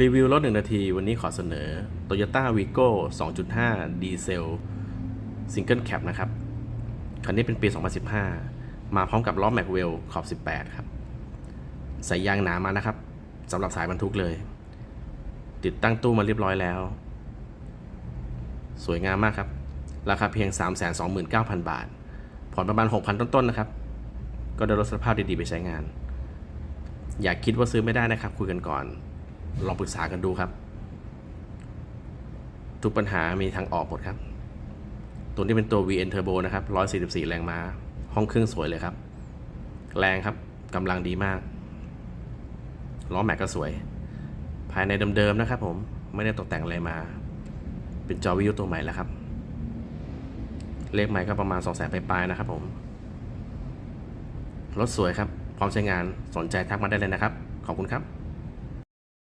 รีวิวรถหนึ่งนาที วันนี้ขอเสนอ Toyota Vigo 2.5 ดีเซล Single Cab นะครับ คันนี้เป็นปี 2015 มาพร้อมกับล้อแม็กเวลขอบ 18 ครับใส่ยางหนามานะครับสำหรับสายบรรทุกเลย ติดตั้งตู้มาเรียบร้อยแล้ว สวยงามมากครับ ราคาเพียง 329,000 บาท ผ่อนประมาณ 6,000 ต้นๆ นะครับ ก็ได้รถสภาพดีๆ ไปใช้งาน อย่าคิดว่าซื้อไม่ได้นะครับ คุยกันก่อน ลองปรึกษากันดูครับ ทุกปัญหามีทางออกหมดครับ ตัวนี้เป็นตัว VN Turbo นะครับ 144 แรงม้า ห้องเครื่องสวยเลยครับ แรงครับกำลังดีมาก ล้อแม็กก็สวย ภายในเดิมๆนะครับผม ไม่ได้ตกแต่งอะไรมา เป็นจอวิวตัวใหม่แล้วครับ เลขใหม่ก็ประมาณ2 0 0 0 0 0ปลายๆนะครับผม รถสวยครับ พร้อมใช้งาน สนใจทักมาได้เลยนะครับ ขอบคุณครับ